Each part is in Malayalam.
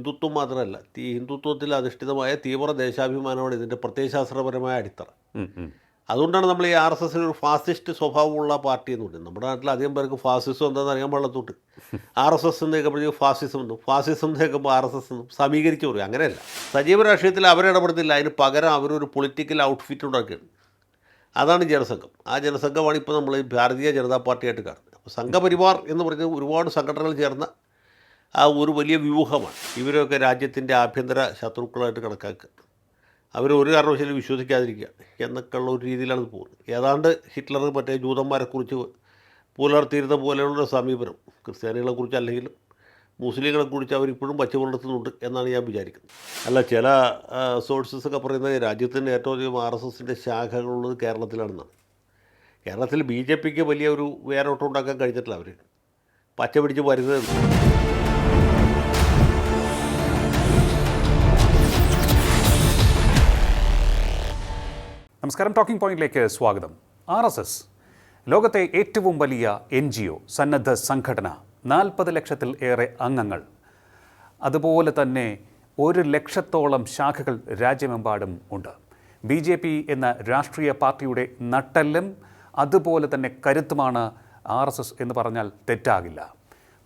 ഹിന്ദുത്വം മാത്രമല്ല ഈ ഹിന്ദുത്വത്തിൽ അധിഷ്ഠിതമായ തീവ്ര ദേശാഭിമാനമാണ് ഇതിന്റെ പ്രത്യയശാസ്ത്രപരമായ അടിത്തറ. അതുകൊണ്ടാണ് നമ്മൾ ഈ ആർ എസ് എസിന് ഒരു ഫാസിസ്റ്റ് സ്വഭാവമുള്ള പാർട്ടി എന്ന് പറയുന്നത്. നമ്മുടെ നാട്ടിൽ അധികം പേർക്ക് ഫാസിസം എന്താണെന്ന് അറിയാൻ പാടത്തോട്ട് ആർ എസ് എസ് എന്ന് കേൾക്കുമ്പോഴേക്കും ഫാസിസം എന്നും ഫാസിസം എന്ന് കേൾക്കുമ്പോൾ ആർ എസ് എസ് എന്നും സമീകരിച്ച് പറയും. അങ്ങനെയല്ല. സജീവ രാഷ്ട്രീയത്തിൽ അവരിടപെടുന്നില്ല അതിന് പകരം അവരൊരു പൊളിറ്റിക്കൽ ഔട്ട്ഫിറ്റ് ഉണ്ടാക്കിയാണ് അതാണ് ജനസംഘം. ആ ജനസംഘമാണ് ഇപ്പോൾ നമ്മൾ ഭാരതീയ ജനതാ പാർട്ടിയായിട്ട് കാണുന്നത്. അപ്പോൾ സംഘപരിവാർ എന്ന് പറഞ്ഞ ഒരുപാട് സംഘടനകൾ ചേർന്ന ആ ഒരു വലിയ വ്യൂഹമാണ്. ഇവരൊക്കെ രാജ്യത്തിന്റെ ആഭ്യന്തര ശത്രുക്കളായിട്ട് കണക്കാക്കുക അവർ ഒരു കാരണവശാലും വിശ്വസിക്കാതിരിക്കുക എന്നൊക്കെയുള്ള ഒരു രീതിയിലാണ് പോകുന്നത്. ഏതാണ്ട് ഹിറ്റ്ലർ മറ്റേ ജൂതന്മാരെക്കുറിച്ച് പുലർത്തിയിരുന്ന പോലെയുള്ള സമീപനം ക്രിസ്ത്യാനികളെക്കുറിച്ച് അല്ലെങ്കിലും മുസ്ലിങ്ങളെക്കുറിച്ച് അവരിപ്പോഴും പച്ചവെള്ളത്തുന്നുണ്ട് എന്നാണ് ഞാൻ വിചാരിക്കുന്നത്. അല്ല ചില സോഴ്സസ് ഒക്കെ പറയുന്നത് രാജ്യത്തിന്റെ ഏറ്റവും അധികം ആർ എസ് എസിന്റെ ശാഖകളുള്ളത് കേരളത്തിലാണെന്നാണ്. കേരളത്തിൽ ബി ജെ പിക്ക് വലിയ ഒരു വേരോട്ടം ഉണ്ടാക്കാൻ കഴിഞ്ഞിട്ടില്ല അവർ പച്ച പിടിച്ച് വരുന്നത് നമസ്കാരം. ടോക്കിംഗ് പോയിന്റിലേക്ക് സ്വാഗതം. ആർ എസ് എസ് ലോകത്തെ ഏറ്റവും വലിയ എൻ ജി ഒ സന്നദ്ധ സംഘടന നാൽപ്പത് ലക്ഷത്തിൽ ഏറെ അംഗങ്ങൾ. അതുപോലെ തന്നെ ഒരു ലക്ഷത്തോളം ശാഖകൾ രാജ്യമെമ്പാടും ഉണ്ട്. ബി ജെ പി എന്ന രാഷ്ട്രീയ പാർട്ടിയുടെ നട്ടെല്ലും അതുപോലെ തന്നെ കരുത്തുമാണ് ആർ എസ് എസ് എന്ന് പറഞ്ഞാൽ തെറ്റാകില്ല.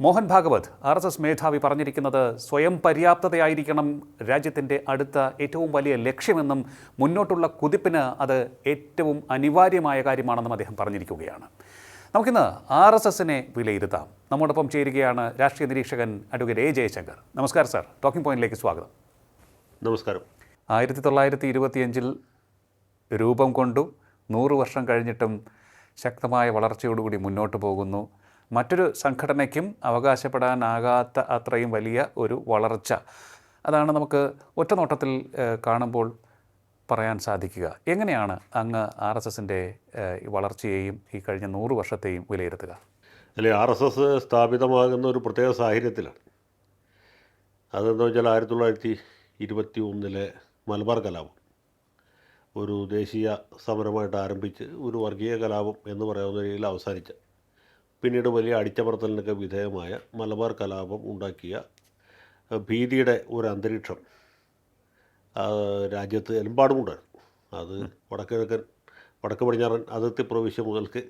Mohan Bhagwat R S S മേധാവി പറഞ്ഞിരിക്കുന്നത് സ്വയം പര്യാപ്തതയായിരിക്കണം രാജ്യത്തിന്റെ അടുത്ത ഏറ്റവും വലിയ ലക്ഷ്യമെന്നും മുന്നോട്ടുള്ള കുതിപ്പിന് അത് ഏറ്റവും അനിവാര്യമായ കാര്യമാണെന്നും അദ്ദേഹം പറഞ്ഞിരിക്കുകയാണ്. നമുക്കിന്ന് ആർ എസ് എസിനെ വിലയിരുത്താം. നമ്മോടൊപ്പം ചേരുകയാണ് രാഷ്ട്രീയ നിരീക്ഷകൻ അഡ്വക്കേറ്റ് എ ജയശങ്കർ. നമസ്കാരം സാർ. ടോക്കിംഗ് പോയിന്റിലേക്ക് സ്വാഗതം. നമസ്കാരം. ആയിരത്തി തൊള്ളായിരത്തി ഇരുപത്തിയഞ്ചിൽ രൂപം കൊണ്ടു നൂറ് വർഷം കഴിഞ്ഞിട്ടും ശക്തമായ വളർച്ചയോടുകൂടി മുന്നോട്ട് പോകുന്നു. മറ്റൊരു സംഘടനയ്ക്കും അവകാശപ്പെടാനാകാത്ത അത്രയും വലിയ ഒരു വളർച്ച. അതാണ് നമുക്ക് ഒറ്റനോട്ടത്തിൽ കാണുമ്പോൾ പറയാൻ സാധിക്കുക. എങ്ങനെയാണ് അങ്ങ് ആർ എസ് എസിന്റെ വളർച്ചയെയും ഈ കഴിഞ്ഞ നൂറ് വർഷത്തെയും വിലയിരുത്തുക? അല്ലെ ആർ എസ് എസ് സ്ഥാപിതമാകുന്ന ഒരു പ്രത്യേക സാഹചര്യത്തിലാണ്. അതെന്താ വെച്ചാൽ ആയിരത്തി തൊള്ളായിരത്തി ഇരുപത്തി ഒന്നിലെ മലബാർ കലാപം. ഒരു ദേശീയ സമരമായിട്ട് ആരംഭിച്ച് ഒരു വർഗീയ കലാപം എന്ന് പറയാവുന്ന രീതിയിൽ അവസാനിച്ച പിന്നീട് വലിയ അടിച്ചമർത്തലിനൊക്കെ വിധേയമായ മലബാർ കലാപം ഉണ്ടാക്കിയ ഭീതിയുടെ ഒരു അന്തരീക്ഷം രാജ്യത്ത് എമ്പാടുമുണ്ടായിരുന്നു അത് വടക്കിഴക്കൻ വടക്ക് പടിഞ്ഞാറൻ അതിർത്തി പ്രവിശ്യ മുതൽക്ക്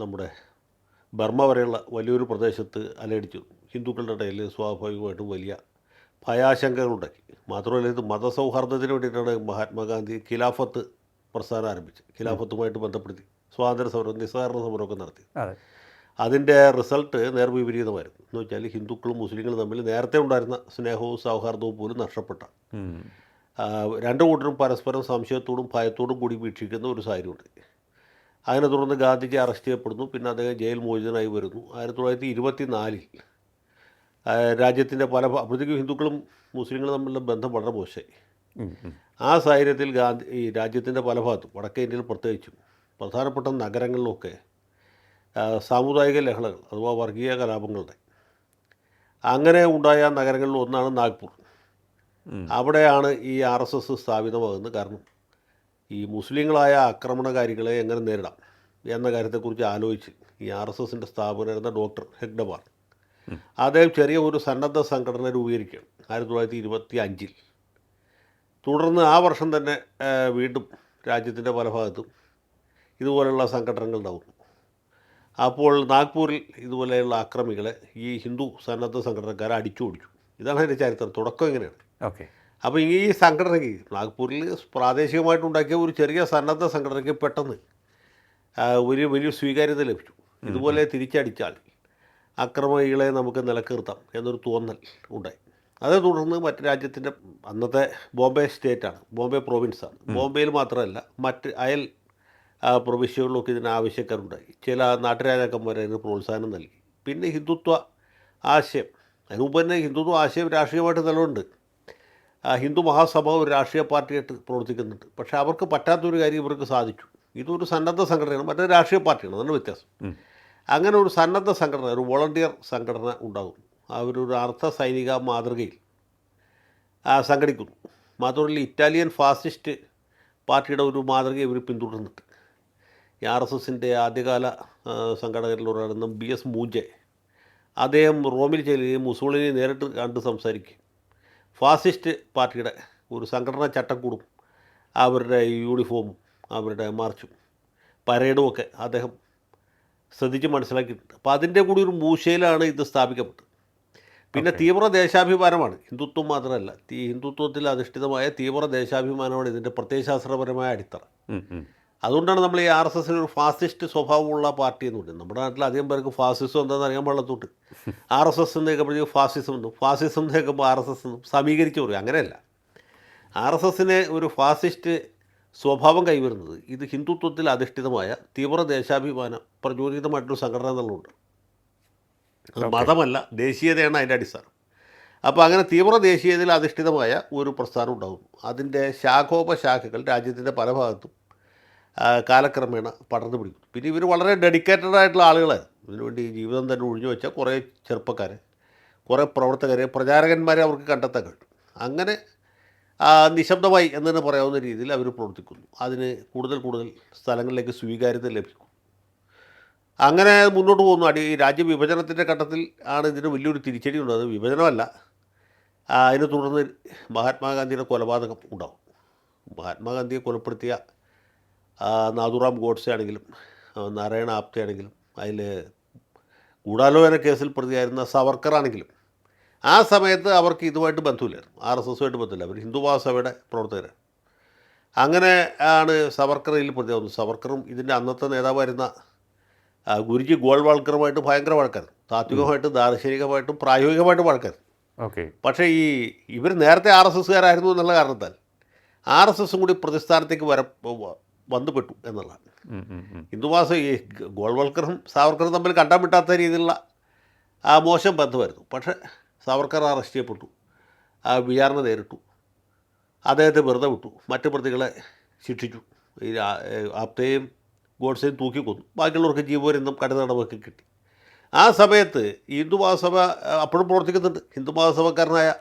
നമ്മുടെ ബർമ്മ വരെയുള്ള വലിയൊരു പ്രദേശത്ത് അലയടിച്ചു. ഹിന്ദുക്കളുടെ ഇടയിൽ സ്വാഭാവികമായിട്ടും വലിയ ഭയാശങ്കകളുണ്ടാക്കി. മാത്രമല്ല ഇത് മതസൗഹാർദ്ദത്തിന് വേണ്ടിയിട്ടാണ് മഹാത്മാഗാന്ധി ഖിലാഫത്ത് പ്രസ്ഥാനം ആരംഭിച്ചത്. ഖിലാഫത്തുമായിട്ട് ബന്ധപ്പെടുത്തി. സ്വാതന്ത്ര്യ സമരം നിസ്സഹകരണ സമരമൊക്കെ നടത്തി. അതെ. അതിന്റെ റിസൾട്ട് നേർവിപരീതമായിരുന്നു എന്ന് വെച്ചാൽ ഹിന്ദുക്കളും മുസ്ലിങ്ങളും തമ്മിൽ നേരത്തെ ഉണ്ടായിരുന്ന സ്നേഹവും സൗഹാർദ്ദവും പോലും നഷ്ടപ്പെട്ട. രണ്ടു കൂട്ടരും പരസ്പരം സംശയത്തോടും ഭയത്തോടും കൂടി വീക്ഷിക്കുന്ന ഒരു സാഹചര്യമുണ്ട്. അതിനെ തുടർന്ന് ഗാന്ധിജി അറസ്റ്റ് ചെയ്യപ്പെടുന്നു. പിന്നെ അദ്ദേഹം ജയിൽ മോചിതനായി വരുന്നു. ആയിരത്തി തൊള്ളായിരത്തി ഇരുപത്തി നാലിൽ രാജ്യത്തിന്റെ പല അപ്പോഴത്തേക്കും ഹിന്ദുക്കളും മുസ്ലിങ്ങളും തമ്മിലുള്ള ബന്ധം വളരെ മോശമായി. ആ സാഹചര്യത്തിൽ ഗാന്ധി ഈ രാജ്യത്തിന്റെ പല ഭാഗത്തും വടക്കേ ഇന്ത്യയിൽ പ്രത്യേകിച്ചും പ്രധാനപ്പെട്ട നഗരങ്ങളിലൊക്കെ സാമുദായിക ലഹളകൾ അഥവാ വർഗീയ കലാപങ്ങളുടെ. അങ്ങനെ ഉണ്ടായ നഗരങ്ങളിൽ ഒന്നാണ് നാഗ്പൂർ. അവിടെയാണ് ഈ ആർ എസ് എസ് സ്ഥാപിതമാകുന്നത് കാരണം ഈ മുസ്ലിങ്ങളായ ആക്രമണകാരികളെ എങ്ങനെ നേരിടാം എന്ന കാര്യത്തെക്കുറിച്ച് ആലോചിച്ച് ഈ ആർ എസ് എസിന്റെ സ്ഥാപകനായിരുന്ന ഡോക്ടർ ഹെഗ്ഡബാർ അദ്ദേഹം ചെറിയ ഒരു സന്നദ്ധ സംഘടന രൂപീകരിക്കുകയാണ് ആയിരത്തി തൊള്ളായിരത്തി ഇരുപത്തി അഞ്ചിൽ. തുടർന്ന് ആ വർഷം തന്നെ വീണ്ടും രാജ്യത്തിന്റെ പല ഭാഗത്തും ഇതുപോലെയുള്ള സംഘടനകൾ ഉണ്ടാവും അപ്പോൾ നാഗ്പൂരിൽ ഇതുപോലെയുള്ള അക്രമികളെ ഈ ഹിന്ദു സന്നദ്ധ സംഘടനക്കാരെ അടിച്ചു ഓടിച്ചു ഇതാണ് അതിന്റെ ചരിത്രം. തുടക്കം എങ്ങനെയാണ്? ഓക്കെ. അപ്പോൾ ഈ സംഘടനയ്ക്ക് നാഗ്പൂരിൽ പ്രാദേശികമായിട്ടുണ്ടാക്കിയ ഒരു ചെറിയ സന്നദ്ധ സംഘടനയ്ക്ക് പെട്ടെന്ന് വലിയ ഒരു വലിയ സ്വീകാര്യത ലഭിച്ചു. ഇതുപോലെ തിരിച്ചടിച്ചാൽ അക്രമികളെ നമുക്ക് നിലനിർത്താം എന്നൊരു തോന്നൽ ഉണ്ടായി. അതേ തുടർന്ന് മറ്റ് രാജ്യത്തിന്റെ അന്നത്തെ ബോംബെ സ്റ്റേറ്റാണ്. ബോംബെ പ്രോവിൻസാണ്. ബോംബെയിൽ മാത്രമല്ല മറ്റ് അയൽ പ്രവിശ്യകളിലൊക്കെ ഇതിന് ആവശ്യക്കാരുണ്ടായി. ചില നാട്ടുരാജാക്കന്മാർ അതിന് പ്രോത്സാഹനം നൽകി. പിന്നെ ഹിന്ദുത്വ ആശയം. അതിന് മുമ്പ് തന്നെ ഹിന്ദുത്വ ആശയം രാഷ്ട്രീയമായിട്ട് നിലവുണ്ട് ആ, ഹിന്ദു മഹാസഭ ഒരു രാഷ്ട്രീയ പാർട്ടിയായിട്ട് പ്രവർത്തിക്കുന്നുണ്ട്. പക്ഷേ അവർക്ക് പറ്റാത്തൊരു കാര്യം ഇവർക്ക് സാധിച്ചു. ഇതൊരു സന്നദ്ധ സംഘടനയാണ്. മറ്റൊരു രാഷ്ട്രീയ പാർട്ടിയാണ്. അതാണ് വ്യത്യാസം. അങ്ങനെ ഒരു സന്നദ്ധ സംഘടന ഒരു വോളണ്ടിയർ സംഘടന ഉണ്ടാകും അവരൊരു അർദ്ധ സൈനിക മാതൃകയിൽ സംഘടിക്കുന്നു. മാത്രമല്ല ഇറ്റാലിയൻ ഫാസിസ്റ്റ് പാർട്ടിയുടെ ഒരു മാതൃക ഇവർ പിന്തുടരുന്നുണ്ട് ഈ ആർ എസ് എസിന്റെ ആദ്യകാല സംഘടകരിലൊരാളെന്ന ബി എസ് മൂജെ അദ്ദേഹം റോമിൽ ചെല്ലുകയും മുസോളിനെ നേരിട്ട് കണ്ട് സംസാരിക്കും. ഫാസിസ്റ്റ് പാർട്ടിയുടെ ഒരു സംഘടനാ ചട്ടക്കൂടും അവരുടെ യൂണിഫോമും അവരുടെ മാർച്ചും പരേഡും ഒക്കെ അദ്ദേഹം ശ്രദ്ധിച്ച് മനസ്സിലാക്കിയിട്ടുണ്ട്. അപ്പോൾ അതിന്റെ കൂടി ഒരു മൂശയിലാണ് ഇത് സ്ഥാപിക്കപ്പെട്ടത്. പിന്നെ തീവ്ര ദേശാഭിമാനമാണ്. ഹിന്ദുത്വം മാത്രമല്ല ഹിന്ദുത്വത്തിൽ അധിഷ്ഠിതമായ തീവ്ര ദേശാഭിമാനമാണ് ഇതിന്റെ പ്രത്യയശാസ്ത്രപരമായ അടിത്തറ. അതുകൊണ്ടാണ് നമ്മൾ ഈ ആർ എസ് എസിന് ഒരു ഫാസിസ്റ്റ് സ്വഭാവമുള്ള പാർട്ടി എന്ന് പറയുന്നത്. നമ്മുടെ നാട്ടിൽ അധികം പേർക്ക് ഫാസിസം എന്താണെന്ന് അറിയാൻ പാടത്തോട്ട് ആർ എസ് എസ് എന്ന് കേൾക്കുമ്പോഴേക്കും ഫാസിസം എന്നും ഫാസിസം എന്ന് കേൾക്കുമ്പോൾ ആർ എസ് എസ് എന്നും സമീകരിച്ച് പറയും. അങ്ങനെയല്ല. ആർ എസ് എസിന് ഒരു ഫാസിസ്റ്റ് സ്വഭാവം കൈവരുന്നത് ഇത് ഹിന്ദുത്വത്തിൽ അധിഷ്ഠിതമായ തീവ്ര ദേശാഭിമാനം പ്രചോദിതമായിട്ടൊരു സംഘടന എന്നുള്ളതുണ്ട്. അത് മതമല്ല ദേശീയതയാണ് അതിന്റെ അടിസ്ഥാനം. അപ്പോൾ അങ്ങനെ തീവ്ര ദേശീയതയിൽ അധിഷ്ഠിതമായ ഒരു പ്രസ്ഥാനം ഉണ്ടാകുന്നു. അതിന്റെ ശാഖോപശാഖകൾ രാജ്യത്തിന്റെ പല ഭാഗത്തും കാലക്രമേണ പടർന്നു പിടിക്കും. പിന്നെ ഇവർ വളരെ ഡെഡിക്കേറ്റഡ് ആയിട്ടുള്ള ആളുകളായിരുന്നു ഇതിനുവേണ്ടി ജീവിതം തന്നെ ഒഴിഞ്ഞു വെച്ച കുറേ ചെറുപ്പക്കാരെ കുറേ പ്രവർത്തകരെ പ്രചാരകന്മാരെ അവർക്ക് കണ്ടെത്താൻ അങ്ങനെ നിശബ്ദമായി എന്ന് തന്നെ പറയാവുന്ന രീതിയിൽ അവർ പ്രവർത്തിക്കുന്നു. അതിന് കൂടുതൽ കൂടുതൽ സ്ഥലങ്ങളിലേക്ക് സ്വീകാര്യത ലഭിക്കും. അങ്ങനെ മുന്നോട്ട് പോകുന്നു. അടി രാജ്യവിഭജനത്തിന്റെ ഘട്ടത്തിൽ ആണ് ഇതിന് വലിയൊരു തിരിച്ചടി ഉള്ളത്. വിഭജനമല്ല. അതിനെ തുടർന്ന് മഹാത്മാഗാന്ധിയുടെ കൊലപാതകം ഉണ്ടാവും. മഹാത്മാഗാന്ധിയെ കൊലപ്പെടുത്തിയ നാഥുറാം ഗോഡ്സെ ആണെങ്കിലും നാരായണ ആപ്തെ ആണെങ്കിലും അതിൽ ഗൂഢാലോചന കേസിൽ പ്രതിയായിരുന്ന സവർക്കർ ആണെങ്കിലും ആ സമയത്ത് അവർക്ക് ഇതുമായിട്ട് ബന്ധമില്ലായിരുന്നു. ആർ എസ് എസുമായിട്ട് ബന്ധമില്ല. അവർ ഹിന്ദു മഹാസഭയുടെ പ്രവർത്തകരാണ്. അങ്ങനെ ആണ് സവർക്കറിൽ പ്രതിയാവുന്നത് സവർക്കറും ഇതിന്റെ അന്നത്തെ നേതാവായിരുന്ന ഗുരുജി ഗോൾവാൾക്കറുമായിട്ട് ഭയങ്കര വഴക്കായിരുന്നു. താത്വികമായിട്ടും ദാർശനികമായിട്ടും പ്രായോഗികമായിട്ടും വഴക്കായിരുന്നു. ഓക്കെ. പക്ഷേ ഈ ഇവർ നേരത്തെ ആർ എസ് എസ്സുകാരായിരുന്നു എന്നുള്ള കാരണത്താൽ ആർ എസ് എസും കൂടി പ്രതിസ്ഥാനത്തേക്ക് വര വന്നുപെട്ടു എന്നുള്ളതാണ് ഉം. ഹിന്ദുമാസം ഈ ഗോൾവൽക്കറും സാവർക്കറും തമ്മിൽ കണ്ടാൻ വിട്ടാത്ത രീതിയിലുള്ള ആ മോശം ബന്ധമായിരുന്നു. പക്ഷേ സാവർക്കർ അറസ്റ്റ് ചെയ്യപ്പെട്ടു. ആ വിചാരണ നേരിട്ടു. അദ്ദേഹത്തെ വെറുതെ വിട്ടു. മറ്റു പ്രതികളെ ശിക്ഷിച്ചു. ഈ ആപ്തയും ഗോഡ്സെയും തൂക്കിക്കൊന്നു. ബാക്കിയുള്ളവർക്ക് ജീവപര്യന്തം നടപടി കിട്ടി. ആ സമയത്ത് ഹിന്ദു മഹാസഭ അപ്പോഴും പ്രവർത്തിക്കുന്നുണ്ട്. ഹിന്ദു മഹാസഭക്കാരനായ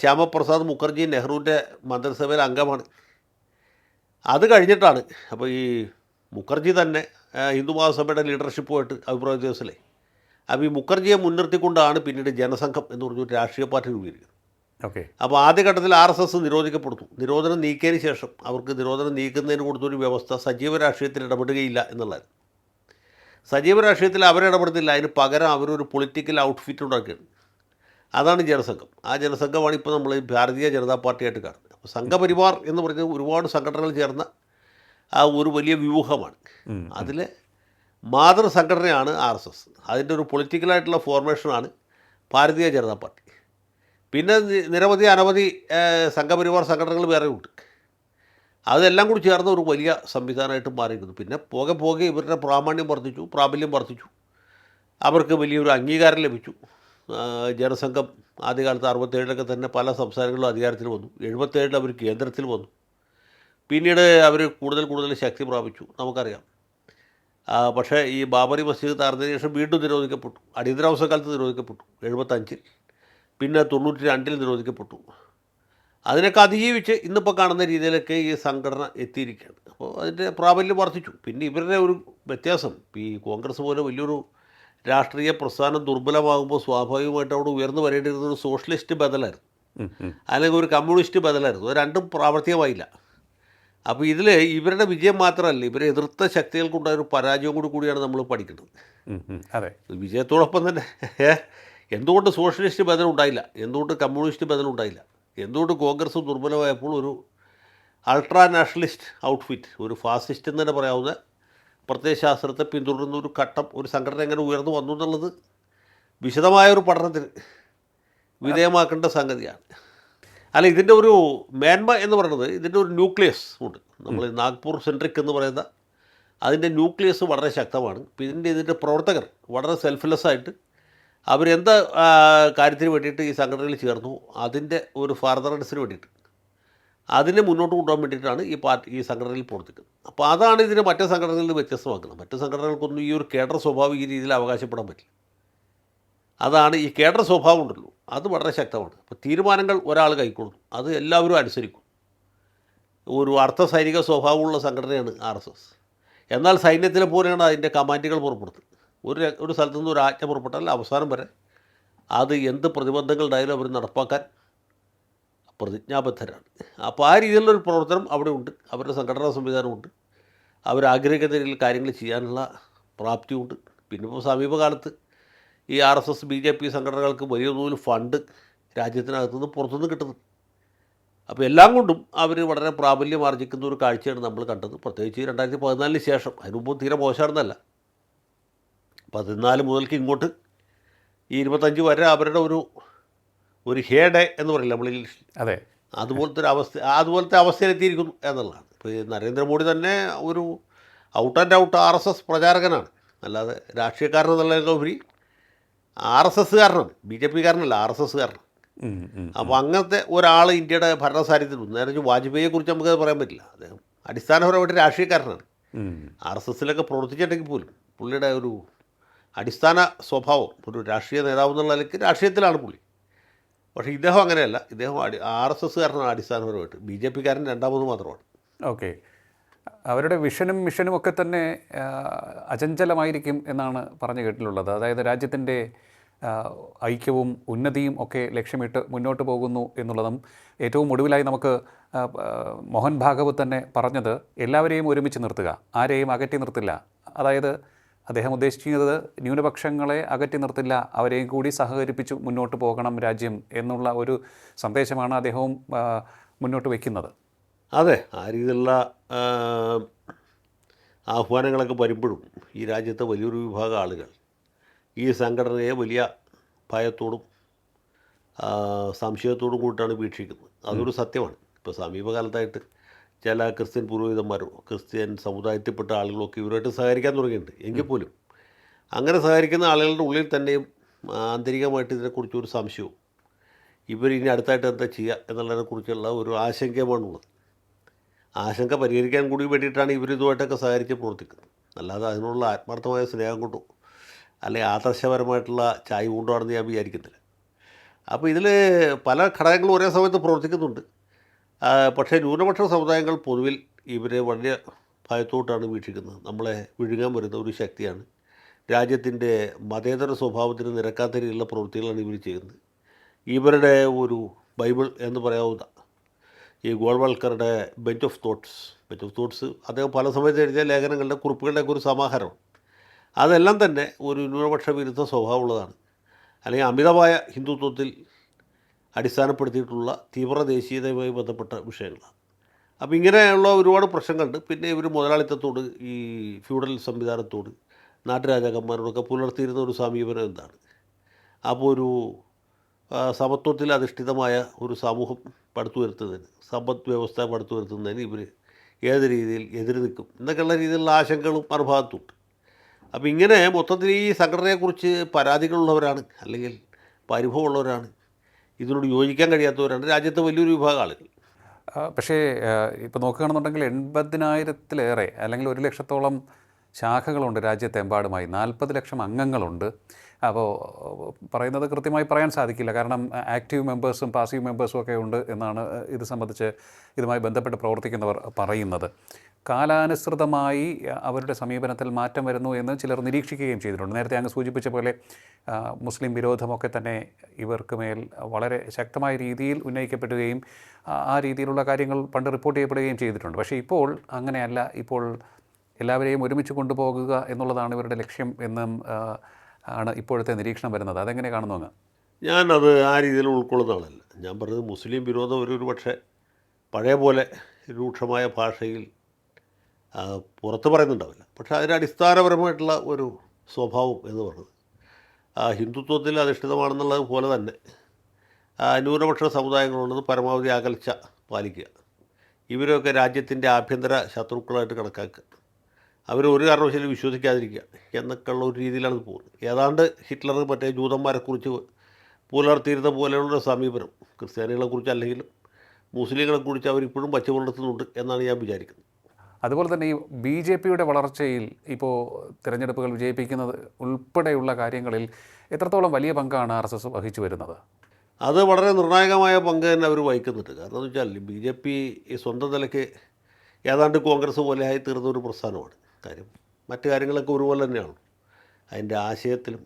ശ്യാമപ്രസാദ് മുഖർജി നെഹ്റുവിന്റെ മന്ത്രിസഭയിലെ അംഗമാണ്. അത് കഴിഞ്ഞിട്ടാണ്. അപ്പോൾ ഈ മുഖർജി തന്നെ ഹിന്ദു മഹാസഭയുടെ ലീഡർഷിപ്പുമായിട്ട് അഭിപ്രായ ദിവസത്തിലെ അപ്പോൾ ഈ മുഖർജിയെ മുൻനിർത്തിക്കൊണ്ടാണ് പിന്നീട് ജനസംഘം എന്ന് പറഞ്ഞൊരു രാഷ്ട്രീയ പാർട്ടി രൂപീകരിക്കുന്നത്. ഓക്കെ. അപ്പോൾ ആദ്യഘട്ടത്തിൽ ആർ എസ് എസ് നിരോധിക്കപ്പെടുത്തു നിരോധനം നീക്കിയതിന് ശേഷം അവർക്ക് നിരോധനം നീക്കുന്നതിന് കൊടുത്തൊരു വ്യവസ്ഥ സജീവ രാഷ്ട്രീയത്തിൽ ഇടപെടുകയില്ല എന്നുള്ളത് സജീവ രാഷ്ട്രീയത്തിൽ അവരിടപെടുന്നില്ല അതിന് പകരം അവരൊരു പൊളിറ്റിക്കൽ ഔട്ട്ഫിറ്റ് ഉണ്ടാക്കുകയാണ് അതാണ് ജനസംഘം. ആ ജനസംഘമാണ് ഇപ്പോൾ നമ്മൾ ഭാരതീയ ജനതാ പാർട്ടിയായിട്ട് കാണുന്നത്. അപ്പോൾ സംഘപരിവാർ എന്ന് പറഞ്ഞ ഒരുപാട് സംഘടനകൾ ചേർന്ന ആ ഒരു വലിയ വ്യൂഹമാണ്. അതിൽ മാതൃ സംഘടനയാണ് ആർ എസ് എസ്. അതിന്റെ ഒരു പൊളിറ്റിക്കലായിട്ടുള്ള ഫോർമേഷനാണ് ഭാരതീയ ജനതാ പാർട്ടി. പിന്നെ നിരവധി അനവധി സംഘപരിവാർ സംഘടനകൾ വേറെ ഉണ്ട്. അതെല്ലാം കൂടി ചേർന്ന ഒരു വലിയ സംവിധാനമായിട്ട് മാറിയിരിക്കുന്നു. പിന്നെ പോകെ പോകെ ഇവരുടെ പ്രാമാണ്യം വർദ്ധിച്ചു പ്രാബല്യം വർദ്ധിച്ചു. അവർക്ക് വലിയൊരു അംഗീകാരം ലഭിച്ചു. ജനസംഘം ആദ്യകാലത്ത് അറുപത്തേഴിലൊക്കെ തന്നെ പല സംസ്ഥാനങ്ങളിലും അധികാരത്തിൽ വന്നു. എഴുപത്തേഴിൽ അവർ കേന്ദ്രത്തിൽ വന്നു. പിന്നീട് അവർ കൂടുതൽ കൂടുതൽ ശക്തി പ്രാപിച്ചു. നമുക്കറിയാം. പക്ഷേ ഈ ബാബറി മസ്ജിദ് താർന്നതിന് ശേഷം വീണ്ടും നിരോധിക്കപ്പെട്ടു. അടിയന്തരാവസ്ഥ കാലത്ത് നിരോധിക്കപ്പെട്ടു. എഴുപത്തഞ്ചിൽ. പിന്നെ തൊണ്ണൂറ്റി രണ്ടിൽ നിരോധിക്കപ്പെട്ടു. അതിനൊക്കെ അതിജീവിച്ച് ഇന്നിപ്പോൾ കാണുന്ന രീതിയിലൊക്കെ ഈ സംഘടന എത്തിയിരിക്കുകയാണ്. അപ്പോൾ അതിന്റെ പ്രാബല്യം വർദ്ധിച്ചു. പിന്നെ ഇവരുടെ ഒരു വ്യത്യാസം. ഈ കോൺഗ്രസ് പോലെ വലിയൊരു രാഷ്ട്രീയ പ്രസ്ഥാനം ദുർബലമാകുമ്പോൾ സ്വാഭാവികമായിട്ട് അവിടെ ഉയർന്നു വരേണ്ടിയിരുന്ന ഒരു സോഷ്യലിസ്റ്റ് ബദലായിരുന്നു. അല്ലെങ്കിൽ ഒരു കമ്മ്യൂണിസ്റ്റ് ബദലായിരുന്നു. അത് രണ്ടും പ്രാവർത്തികമായില്ല. അപ്പോൾ ഇതിൽ ഇവരുടെ വിജയം മാത്രമല്ല ഇവരെ എതിർത്ത ശക്തികൾക്കുണ്ടായ ഒരു പരാജയം കൂടി കൂടിയാണ് നമ്മൾ പഠിക്കുന്നത്. അതെ. വിജയത്തോടൊപ്പം തന്നെ എന്തുകൊണ്ട് സോഷ്യലിസ്റ്റ് ബദൽ ഉണ്ടായില്ല? എന്തുകൊണ്ട് കമ്മ്യൂണിസ്റ്റ് ബദൽ ഉണ്ടായില്ല? എന്തുകൊണ്ട് കോൺഗ്രസ് ദുർബലമായപ്പോൾ ഒരു അൾട്രാ നാഷണലിസ്റ്റ് ഔട്ട്ഫിറ്റ് ഒരു ഫാസിസ്റ്റ് എന്ന് തന്നെ പറയാവുന്ന പ്രത്യയശാസ്ത്രത്തെ പിന്തുടരുന്ന ഒരു ഘട്ടം ഒരു സംഘടന എങ്ങനെ ഉയർന്നു വന്നു എന്നുള്ളത് വിശദമായ ഒരു പഠനത്തിന് വിധേയമാക്കേണ്ട സംഗതിയാണ്. അല്ല ഇതിന്റെ ഒരു മേന്മ എന്ന് പറയുന്നത് ഇതിന്റെ ഒരു ന്യൂക്ലിയസ് ഉണ്ട്. നമ്മൾ നാഗ്പൂർ സെൻട്രിക് എന്ന് പറയുന്ന അതിന്റെ ന്യൂക്ലിയസ് വളരെ ശക്തമാണ്. പിന്നെ ഇതിന്റെ പ്രവർത്തകർ വളരെ സെൽഫ്ലെസ് ആയിട്ട് അവരെന്താ കാര്യത്തിന് വേണ്ടിയിട്ട് ഈ സംഘടനയിൽ ചേർന്നു? അതിന്റെ ഒരു ഫർദറൻസിന് വേണ്ടിയിട്ട്. അതിനെ മുന്നോട്ട് കൊണ്ടുപോകാൻ വേണ്ടിയിട്ടാണ് ഈ പാർട്ടി ഈ സംഘടനയിൽ പ്രവർത്തിക്കുന്നത്. അപ്പോൾ അതാണ് ഇതിനെ മറ്റു സംഘടനകളിൽ നിന്ന് വ്യത്യസ്തമാക്കുന്നത്. മറ്റു സംഘടനകൾക്കൊന്നും ഈ ഒരു കേഡർ സ്വഭാവം ഈ രീതിയിൽ അവകാശപ്പെടാൻ പറ്റില്ല. അതാണ് ഈ കേഡർ സ്വഭാവം ഉണ്ടല്ലോ അത് വളരെ ശക്തമാണ്. അപ്പോൾ തീരുമാനങ്ങൾ ഒരാൾ കൈക്കൊള്ളുന്നു അത് എല്ലാവരും അനുസരിക്കും. ഒരു അർത്ഥ സൈനിക സ്വഭാവമുള്ള സംഘടനയാണ് ആർ എസ് എസ്. എന്നാൽ സൈന്യത്തിലെ പോലെയാണ് അതിന്റെ കമാൻഡുകൾ പുറപ്പെടുത്തുന്നത് ഒരു ഒരു സ്ഥലത്തുനിന്ന് ഒരു ആജ്ഞ പുറപ്പെട്ടാൽ അവസാനം വരെ അത് എന്ത് പ്രതിബന്ധങ്ങളുണ്ടായാലും അവർ നടപ്പാക്കാൻ പ്രതിജ്ഞാബദ്ധരാണ്. അപ്പോൾ ആ രീതിയിലുള്ളൊരു പ്രവർത്തനം അവിടെ ഉണ്ട്. അവരുടെ സംഘടനാ സംവിധാനമുണ്ട്. അവരാഗ്രഹിക്കുന്ന രീതിയിൽ കാര്യങ്ങൾ ചെയ്യാനുള്ള പ്രാപ്തിയുണ്ട്. പിന്നെ ഇപ്പോൾ സമീപകാലത്ത് ഈ R S S B J P സംഘടനകൾക്ക് വലിയ തോതിൽ ഫണ്ട് രാജ്യത്തിനകത്തുനിന്ന് പുറത്തുനിന്ന് കിട്ടുന്നു. അപ്പോൾ എല്ലാം കൊണ്ടും അവർ വളരെ പ്രാബല്യം ആർജിക്കുന്ന ഒരു കാഴ്ചയാണ് നമ്മൾ കണ്ടത്. പ്രത്യേകിച്ച് രണ്ടായിരത്തി പതിനാലിന് ശേഷം. അതിനുമ്പോൾ തീരെ മോശമാണെന്നല്ല പതിനാല് മുതൽക്ക് ഇങ്ങോട്ട് ഈ ഇരുപത്തഞ്ച് വരെ അവരുടെ ഒരു ഒരു ഹേഡ എന്ന് പറയില്ല നമ്മൾ ഇംഗ്ലീഷിൽ അതെ. അതുപോലത്തെ ഒരു അവസ്ഥ അതുപോലത്തെ അവസ്ഥയിലെത്തിയിരിക്കുന്നു എന്നുള്ളതാണ്. ഇപ്പോൾ ഈ നരേന്ദ്രമോദി തന്നെ ഒരു out and out R S S പ്രചാരകനാണ്. അല്ലാതെ രാഷ്ട്രീയക്കാരനെന്നുള്ളതിലുപരി ആർ എസ് എസ്സുകാരനാണ് ബി ജെ പിക്കാരനല്ല ആർ എസ് എസ്സുകാരനാണ്. അപ്പോൾ അങ്ങനത്തെ ഒരാൾ ഇന്ത്യയുടെ ഭരണസാരഥ്യത്തിൽ നേരെ വാജ്പേയിയെ കുറിച്ച് നമുക്ക് പറയാൻ പറ്റില്ല. അദ്ദേഹം അടിസ്ഥാനപരമായിട്ട് രാഷ്ട്രീയക്കാരനാണ്. ആർ എസ് എസിലൊക്കെ പ്രവർത്തിച്ചിട്ടുണ്ടെങ്കിൽ പോലും പുള്ളിയുടെ ഒരു അടിസ്ഥാന സ്വഭാവം ഒരു രാഷ്ട്രീയ നേതാവ് എന്നുള്ള നിലയ്ക്ക് രാഷ്ട്രീയത്തിലാണ് പുള്ളി. പക്ഷേ ഇദ്ദേഹം അങ്ങനെയല്ല. ഇദ്ദേഹം അടി ആർ എസ് എസ്സുകാരനാണ് അടിസ്ഥാനപരമായിട്ട്. ബി ജെ പിക്കാരൻ രണ്ടാമത് മാത്രമാണ്. ഓക്കെ. അവരുടെ വിഷനും മിഷനും ഒക്കെ തന്നെ അചഞ്ചലമായിരിക്കും എന്നാണ് പറഞ്ഞു കേട്ടിട്ടുള്ളത്. അതായത് രാജ്യത്തിന്റെ ഐക്യവും ഉന്നതിയും ഒക്കെ ലക്ഷ്യമിട്ട് മുന്നോട്ട് പോകുന്നു എന്നുള്ളതും ഏറ്റവും ഒടുവിലായി നമുക്ക് മോഹൻ ഭാഗവത് തന്നെ പറഞ്ഞത് എല്ലാവരെയും ഒരുമിച്ച് നിർത്തുക ആരെയും അകറ്റി നിർത്തില്ല. അതായത് അദ്ദേഹം ഉദ്ദേശിക്കുന്നത് ന്യൂനപക്ഷങ്ങളെ അകറ്റി നിർത്തില്ല അവരെയും കൂടി സഹകരിപ്പിച്ച് മുന്നോട്ട് പോകണം രാജ്യം എന്നുള്ള ഒരു സന്ദേശമാണ് അദ്ദേഹവും മുന്നോട്ട് വയ്ക്കുന്നത്. അതെ ആ രീതിയിലുള്ള ആഹ്വാനങ്ങളൊക്കെ വരുമ്പോഴും ഈ രാജ്യത്തെ വലിയൊരു വിഭാഗം ആളുകൾ ഈ സംഘടനയെ വലിയ ഭയത്തോടും സംശയത്തോടും കൂട്ടാണ് വീക്ഷിക്കുന്നത്. അതൊരു സത്യമാണ്. ഇപ്പോൾ സമീപകാലത്തായിട്ട് ചില ക്രിസ്ത്യൻ പുരോഹിതന്മാരും ക്രിസ്ത്യൻ സമുദായത്തിൽപ്പെട്ട ആളുകളൊക്കെ ഇവരുമായിട്ട് സഹകരിക്കാൻ തുടങ്ങിയിട്ടുണ്ട്. എങ്കിൽ പോലും അങ്ങനെ സഹകരിക്കുന്ന ആളുകളുടെ ഉള്ളിൽ തന്നെയും ആന്തരികമായിട്ട് ഇതിനെക്കുറിച്ച് ഒരു സംശയവും ഇവർ ഇനി അടുത്തായിട്ട് എന്താ ചെയ്യുക എന്നുള്ളതിനെക്കുറിച്ചുള്ള ഒരു ആശങ്കയുമാണുള്ളത്. ആശങ്ക പരിഹരിക്കാൻ കൂടി വേണ്ടിയിട്ടാണ് ഇവർ ഇതുമായിട്ടൊക്കെ സഹകരിച്ച് പ്രവർത്തിക്കുന്നത്. അല്ലാതെ അതിനുള്ള ആത്മാർത്ഥമായ സ്നേഹം കൊണ്ടോ അല്ലെങ്കിൽ ആദർശപരമായിട്ടുള്ള ചായ കൊണ്ടോ ആണെന്ന് ഞാൻ വിചാരിക്കുന്നില്ല. അപ്പോൾ ഇതിൽ പല ഘടകങ്ങളും ഒരേ സമയത്ത് പ്രവർത്തിക്കുന്നുണ്ട്. പക്ഷേ ന്യൂനപക്ഷ സമുദായങ്ങൾ പൊതുവിൽ ഇവരെ വളരെ ഭയത്തോട്ടാണ് വീക്ഷിക്കുന്നത്. നമ്മളെ വിഴുങ്ങാൻ വരുന്ന ഒരു ശക്തിയാണ്. രാജ്യത്തിന്റെ മതേതര സ്വഭാവത്തിന് നിരക്കാത്ത രീതിയിലുള്ള പ്രവൃത്തികളാണ് ഇവർ ചെയ്യുന്നത്. ഇവരുടെ ഒരു ബൈബിൾ എന്ന് പറയാവുന്ന ഈ ഗോൾവൽക്കറുടെ bunch of thoughts bunch of thoughts അദ്ദേഹം പല സമയത്ത് എഴുതിയ ലേഖനങ്ങളുടെ കുറിപ്പുകളുടെയൊക്കെ ഒരു സമാഹാരം. അതെല്ലാം തന്നെ ഒരു ന്യൂനപക്ഷ വിരുദ്ധ സ്വഭാവമുള്ളതാണ്. അല്ലെങ്കിൽ അമിതമായ ഹിന്ദുത്വത്തിൽ അടിസ്ഥാനപ്പെടുത്തിയിട്ടുള്ള തീവ്ര ദേശീയതയുമായി ബന്ധപ്പെട്ട വിഷയങ്ങളാണ്. അപ്പോൾ ഇങ്ങനെയുള്ള ഒരുപാട് പ്രശ്നങ്ങളുണ്ട്. പിന്നെ ഇവർ മുതലാളിത്തത്തോട് ഈ ഫ്യൂഡൽ സംവിധാനത്തോട് നാട്ടുരാജാക്കന്മാരോടൊക്കെ പുലർത്തിയിരുന്ന ഒരു സമീപനം എന്താണ്? അപ്പോൾ ഒരു സമത്വത്തിൽ അധിഷ്ഠിതമായ ഒരു സമൂഹം പടുത്തു വരുത്തുന്നതിന് സമ്പദ് വ്യവസ്ഥ പടുത്തു വരുത്തുന്നതിന് ഇവർ ഏത് രീതിയിൽ എതിര് നിൽക്കും എന്നൊക്കെയുള്ള രീതിയിലുള്ള ആശങ്കകളും മറുഭാഗത്തുണ്ട് അപ്പോൾ ഇങ്ങനെ മൊത്തത്തിൽ ഈ സംഘടനയെക്കുറിച്ച് പരാതികളുള്ളവരാണ് അല്ലെങ്കിൽ പരിഭവമുള്ളവരാണ് ഇതിനോട് യോജിക്കാൻ കഴിയാത്തവരാണ്. രാജ്യത്തെ വലിയൊരു വിഭാഗം ആളുകൾ പക്ഷേ ഇപ്പോൾ നോക്കുകയാണെന്നുണ്ടെങ്കിൽ എൺപതിനായിരത്തിലേറെ അല്ലെങ്കിൽ ഒരു ലക്ഷത്തോളം ശാഖകളുണ്ട് രാജ്യത്തെമ്പാടുമായി. നാൽപ്പത് ലക്ഷം അംഗങ്ങളുണ്ട്. അപ്പോൾ പറയുന്നത് കൃത്യമായി പറയാൻ സാധിക്കില്ല. കാരണം ആക്റ്റീവ് മെമ്പേഴ്സും പാസീവ് മെമ്പേഴ്സും ഒക്കെ ഉണ്ട് എന്നാണ് ഇത് സംബന്ധിച്ച് ഇതുമായി ബന്ധപ്പെട്ട് പ്രവർത്തിക്കുന്നവർ പറയുന്നത്. കാലാനുസൃതമായി അവരുടെ സമീപനത്തിൽ മാറ്റം വരുന്നു എന്ന് ചിലർ നിരീക്ഷിക്കുകയും ചെയ്തിട്ടുണ്ട്. നേരത്തെ അങ്ങ് സൂചിപ്പിച്ച പോലെ മുസ്ലിം വിരോധമൊക്കെ തന്നെ ഇവർക്ക് മേൽ വളരെ ശക്തമായ രീതിയിൽ ഉന്നയിക്കപ്പെടുകയും ആ- രീതിയിലുള്ള കാര്യങ്ങൾ പണ്ട് റിപ്പോർട്ട് ചെയ്യപ്പെടുകയും ചെയ്തിട്ടുണ്ട്. പക്ഷേ ഇപ്പോൾ അങ്ങനെയല്ല. ഇപ്പോൾ എല്ലാവരെയും ഒരുമിച്ച് കൊണ്ടുപോകുക എന്നുള്ളതാണ് ഇവരുടെ ലക്ഷ്യം എന്നും ആണ് ഇപ്പോഴത്തെ നിരീക്ഷണം വരുന്നത്. അതെങ്ങനെ കാണുന്നു അങ്ങ്? ഞാനത് ആ രീതിയിൽ ഉൾക്കൊള്ളുന്ന ആളല്ല ഞാൻ പറഞ്ഞത് മുസ്ലിം വിരോധം ഒരു പക്ഷേ പഴയ പോലെ രൂക്ഷമായ ഭാഷയിൽ പുറത്ത് പറയുന്നുണ്ടാവില്ല. പക്ഷേ അതിന് അടിസ്ഥാനപരമായിട്ടുള്ള ഒരു സ്വഭാവം എന്ന് പറയുന്നത് ഹിന്ദുത്വത്തിൽ അധിഷ്ഠിതമാണെന്നുള്ളത് പോലെ തന്നെ ന്യൂനപക്ഷ സമുദായങ്ങളോട് പരമാവധി അകൽച്ച പാലിക്കുക. ഇവരൊക്കെ രാജ്യത്തിന്റെ ആഭ്യന്തര ശത്രുക്കളായിട്ട് കണക്കാക്കുക. അവർ ഒരു കാരണവശാലും വിശ്വസിക്കാതിരിക്കുക എന്നൊക്കെയുള്ള ഒരു രീതിയിലാണ് പോകുന്നത്. ഏതാണ്ട് ഹിറ്റ്ലർ മറ്റേ ജൂതന്മാരെക്കുറിച്ച് പുലർത്തിയിരുന്ന പോലെയുള്ള സമീപനം. ക്രിസ്ത്യാനികളെക്കുറിച്ച് അല്ലെങ്കിലും മുസ്ലിങ്ങളെക്കുറിച്ച് അവരിപ്പോഴും പച്ചപുലർത്തുന്നുണ്ട് എന്നാണ് ഞാൻ വിചാരിക്കുന്നത്. അതുപോലെ തന്നെ ഈ ബി ജെ പിയുടെ വളർച്ചയിൽ ഇപ്പോൾ തിരഞ്ഞെടുപ്പുകൾ വിജയിപ്പിക്കുന്നത് ഉൾപ്പെടെയുള്ള കാര്യങ്ങളിൽ എത്രത്തോളം വലിയ പങ്കാണ് ആർ എസ് എസ് വഹിച്ചു വരുന്നത്? അത് വളരെ നിർണായകമായ പങ്ക് തന്നെ അവർ വഹിക്കുന്നുണ്ട്. കാരണം എന്ന് വെച്ചാൽ ബി ജെ പി ഈ സ്വന്തം നിലയ്ക്ക് ഏതാണ്ട് കോൺഗ്രസ് പോലെ ആയി തീർന്ന ഒരു പ്രസ്ഥാനമാണ്. കാര്യം മറ്റു കാര്യങ്ങളൊക്കെ ഒരുപോലെ തന്നെയാണ്. അതിന്റെ ആശയത്തിലും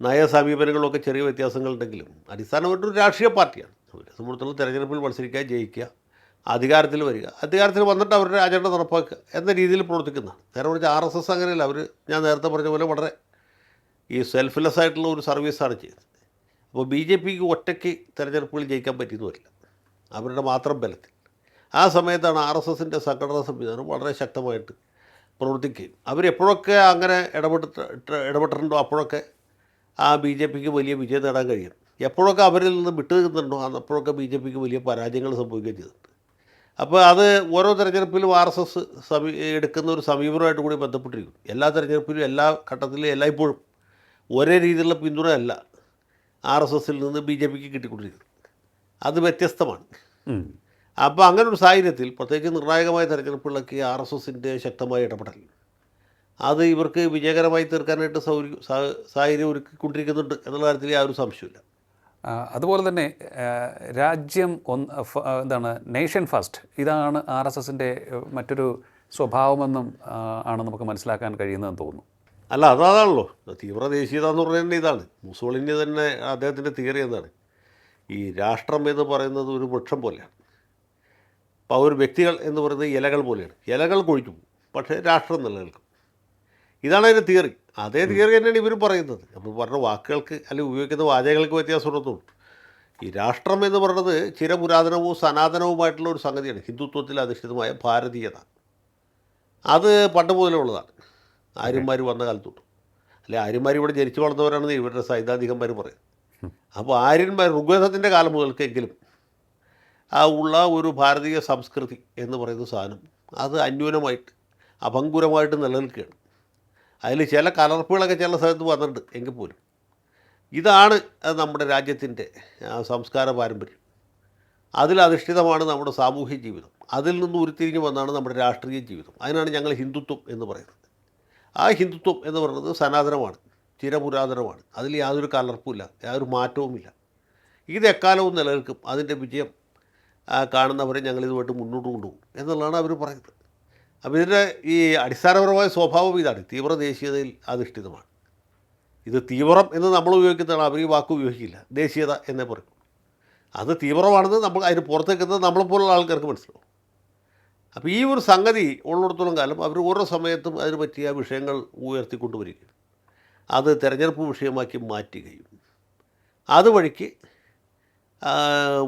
നയസമീപനങ്ങളിലൊക്കെ ചെറിയ വ്യത്യാസങ്ങളുണ്ടെങ്കിലും അടിസ്ഥാനമായിട്ടൊരു രാഷ്ട്രീയ പാർട്ടിയാണ്. അവരെ സംബന്ധിച്ചിടത്തോളം തിരഞ്ഞെടുപ്പിൽ മത്സരിക്കുക ജയിക്കുക അധികാരത്തിൽ വരിക. അധികാരത്തിൽ വന്നിട്ട് അവരുടെ അജണ്ട നടപ്പാക്കുക എന്ന രീതിയിൽ പ്രവർത്തിക്കുന്ന നേരെ മറിച്ച് ആർ എസ് എസ് അങ്ങനെയല്ല. അവർ ഞാൻ നേരത്തെ പറഞ്ഞ പോലെ വളരെ ഈ സെൽഫ്ലെസ് ആയിട്ടുള്ള ഒരു സർവീസാണ് ചെയ്യുന്നത്. അപ്പോൾ ബി ജെ പിക്ക് ഒറ്റയ്ക്ക് തെരഞ്ഞെടുപ്പുകൾ ജയിക്കാൻ പറ്റിയെന്ന് വരില്ല അവരുടെ മാത്രം ബലത്തിൽ. ആ സമയത്താണ് ആർ എസ് എസിന്റെ സംഘടനാ സംവിധാനം വളരെ ശക്തമായിട്ട് പ്രവർത്തിക്കുകയും അവരെപ്പോഴൊക്കെ അങ്ങനെ ഇടപെട്ടിട്ട് ഇടപെട്ടിട്ടുണ്ടോ? അപ്പോഴൊക്കെ ആ ബി ജെ പിക്ക് വലിയ വിജയം നേടാൻ കഴിയും. എപ്പോഴൊക്കെ അവരിൽ നിന്ന് വിട്ടു നിൽക്കുന്നുണ്ടോ അപ്പോഴൊക്കെ ബി ജെ പിക്ക് വലിയ പരാജയങ്ങൾ സംഭവിക്കുകയും ചെയ്തിട്ടുണ്ട്. അപ്പോൾ അത് ഓരോ തെരഞ്ഞെടുപ്പിലും ആർ എസ് എസ് സമീ എടുക്കുന്ന ഒരു സമീപനമായിട്ട് കൂടി ബന്ധപ്പെട്ടിരിക്കും എല്ലാ തെരഞ്ഞെടുപ്പിലും എല്ലാ ഘട്ടത്തിലും എല്ലായ്പ്പോഴും ഒരേ രീതിയിലുള്ള പിന്തുണയല്ല ആർ എസ് എസിൽ നിന്ന് ബി ജെ പിക്ക് കിട്ടിക്കൊണ്ടിരിക്കുന്നത്. അത് വ്യത്യസ്തമാണ്. അപ്പോൾ അങ്ങനെ ഒരു സാഹചര്യത്തിൽ പ്രത്യേകിച്ച് നിർണായകമായ തെരഞ്ഞെടുപ്പുകളിലൊക്കെ ആർ എസ് എസിന്റെ ശക്തമായ ഇടപെടൽ. അത് ഇവർക്ക് വിജയകരമായി തീർക്കാനായിട്ട് സൗകര്യം സാഹചര്യം ഒരുക്കിക്കൊണ്ടിരിക്കുന്നുണ്ട് എന്നുള്ള കാര്യത്തിൽ യാതൊരു സംശയമില്ല അതുപോലെ തന്നെ രാജ്യം ഒന്ന് എന്താണ് നേഷൻ ഫസ്റ്റ് ഇതാണ് ആർ എസ് എസിന്റെ മറ്റൊരു സ്വഭാവമെന്നും ആണ് നമുക്ക് മനസ്സിലാക്കാൻ കഴിയുന്നതെന്ന് തോന്നുന്നു. അല്ല അതാണല്ലോ. തീവ്ര ദേശീയത എന്ന് പറയുന്നത് ഇതാണ്. മുസോളിനി തന്നെ അദ്ദേഹത്തിന്റെ തിയറി എന്നാണ് ഈ രാഷ്ട്രം എന്ന് പറയുന്നത് ഒരു വൃക്ഷം പോലെയാണ്. അപ്പോൾ ഒരു വ്യക്തികൾ എന്ന് പറയുന്നത് ഇലകൾ പോലെയാണ്. ഇലകൾ കൊഴിച്ചു പോകും പക്ഷേ രാഷ്ട്രം നിലനിൽക്കും. ഇതാണ് അതിന്റെ തിയറി. അതേ തിയറി തന്നെയാണ് ഇവർ പറയുന്നത്. നമ്മൾ പറഞ്ഞ വാക്കുകൾക്ക് അല്ലെങ്കിൽ ഉപയോഗിക്കുന്ന വാചകങ്ങൾക്ക് വ്യത്യാസമുള്ളതുള്ളൂ ഈ രാഷ്ട്രം എന്ന് പറയുന്നത് ചിരപുരാതനവും സനാതനവുമായിട്ടുള്ള ഒരു സംഗതിയാണ്. ഹിന്ദുത്വത്തിൽ അധിഷ്ഠിതമായ ഭാരതീയത. അത് പണ്ട് മുതലേ ഉള്ളതാണ്. ആര്യന്മാർ വന്ന കാലത്തോട്ട്. അല്ലെ ആര്യന്മാർ ഇവിടെ ജനിച്ചു വളർന്നവരാണെന്ന് ഇവരുടെ സൈദ്ധാന്തികന്മാർ പറയും. അപ്പോൾ ആര്യന്മാർ ഋഗ്വേദത്തിന്റെ കാലം മുതൽക്കെങ്കിലും ആ ഉള്ള ഒരു ഭാരതീയ സംസ്കൃതി എന്ന് പറയുന്ന സാധനം അത് അന്യൂനമായിട്ട് അഭങ്കുരമായിട്ട് നിലനിൽക്കുകയാണ്. അതിൽ ചില കലർപ്പുകളൊക്കെ ചില സ്ഥലത്ത് വന്നിട്ടുണ്ട് എങ്കിൽ പോലും. ഇതാണ് നമ്മുടെ രാജ്യത്തിന്റെ സംസ്കാര പാരമ്പര്യം. അതിലധിഷ്ഠിതമാണ് നമ്മുടെ സാമൂഹ്യ ജീവിതം. അതിൽ നിന്ന് ഉരുത്തിരിഞ്ഞ് വന്നാണ് നമ്മുടെ രാഷ്ട്രീയ ജീവിതം. അതിനാണ് ഞങ്ങൾ ഹിന്ദുത്വം എന്ന് പറയുന്നത്. ആ ഹിന്ദുത്വം എന്ന് പറയുന്നത് സനാതനമാണ് ചിരപുരാതനമാണ്. അതിൽ യാതൊരു കലർപ്പുമില്ല യാതൊരു മാറ്റവുമില്ല. ഇത് എക്കാലവും നിലനിൽക്കും. അതിന്റെ വിജയം കാണുന്നവരെ ഞങ്ങളിതുമായിട്ട് മുന്നോട്ട് കൊണ്ടുപോകും എന്നുള്ളതാണ് അവർ പറയുന്നത്. അപ്പോൾ ഇതിന്റെ ഈ അടിസ്ഥാനപരമായ സ്വഭാവം ഇതാണ്. തീവ്ര ദേശീയതയിൽ അധിഷ്ഠിതമാണ് ഇത് തീവ്രം എന്ന് നമ്മൾ ഉപയോഗിക്കുന്നതാണ്. അവർ ഈ വാക്ക് ഉപയോഗിക്കില്ല. ദേശീയത എന്നേ പറയും. അത് തീവ്രമാണെന്ന് നമ്മൾ അതിന് പുറത്തേക്കുന്നത് നമ്മളെപ്പോലുള്ള ആൾക്കാർക്ക് മനസ്സിലാവും. അപ്പോൾ ഈ ഒരു സംഗതി ഉള്ളിടത്തോളം കാലം അവർ ഓരോ സമയത്തും അതിന് പറ്റിയ വിഷയങ്ങൾ ഉയർത്തിക്കൊണ്ടുവരികയും അത് തിരഞ്ഞെടുപ്പ് വിഷയമാക്കി മാറ്റുകയും അതുവഴിക്ക്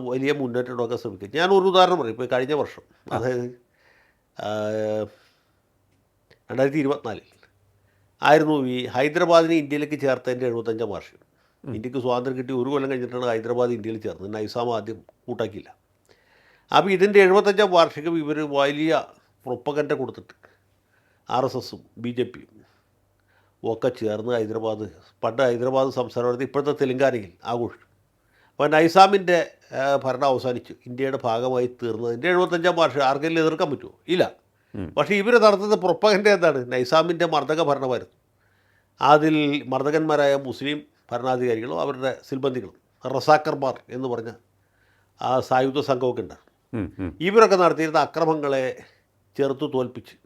വലിയ മുന്നേറ്റമൊക്കെ ശ്രമിക്കും ഞാൻ ഒരു ഉദാഹരണം പറയും. ഇപ്പോൾ കഴിഞ്ഞ വർഷം അതായത് രണ്ടായിരത്തി ഇരുപത്തിനാലിൽ ആയിരുന്നു ഈ ഹൈദരാബാദിനെ ഇന്ത്യയിലേക്ക് ചേർത്തതിന്റെ എഴുപത്തഞ്ചാം വാർഷികം. ഇന്ത്യയ്ക്ക് സ്വാതന്ത്ര്യം കിട്ടി ഒരു കൊല്ലം കഴിഞ്ഞിട്ടാണ് ഹൈദരാബാദ് ഇന്ത്യയിൽ ചേർന്നത്. നൈസാം ആദ്യം കൂട്ടാക്കിയില്ല. അപ്പോൾ ഇതിന്റെ എഴുപത്തഞ്ചാം വാർഷികം ഇവർ വലിയ പ്രൊപ്പകന്റ കൊടുത്തിട്ട് ആർ എസ് എസും ബി ജെ പിയും ഒക്കെ ചേർന്ന് ഹൈദരാബാദ് പണ്ട് ഹൈദരാബാദ് സംസ്ഥാനത്ത് ഇപ്പോഴത്തെ തെലങ്കാനയിൽ ആഘോഷിച്ചു. അപ്പോൾ നൈസാമിന്റെ ഭരണം അവസാനിച്ചു. ഇന്ത്യയുടെ ഭാഗമായി തീർന്നതിന്റെ എഴുപത്തഞ്ചാം വർഷം ആർക്കെങ്കിലും എതിർക്കാൻ പറ്റുമോ? ഇല്ല. പക്ഷേ ഇവർ നടത്തുന്ന പുറപ്പകന്റെ എന്താണ്? നൈസാമിന്റെ മർദ്ദക ഭരണമായിരുന്നു. അതിൽ മർദ്ദകന്മാരായ മുസ്ലിം ഭരണാധികാരികളും അവരുടെ സിൽബന്ധികളും റസാക്കർമാർ എന്ന് പറഞ്ഞ ആ സായുധ സംഘമൊക്കെ ഉണ്ട്. ഇവരൊക്കെ നടത്തിയിരുന്ന അക്രമങ്ങളെ ചെറുത്തു തോൽപ്പിച്ച്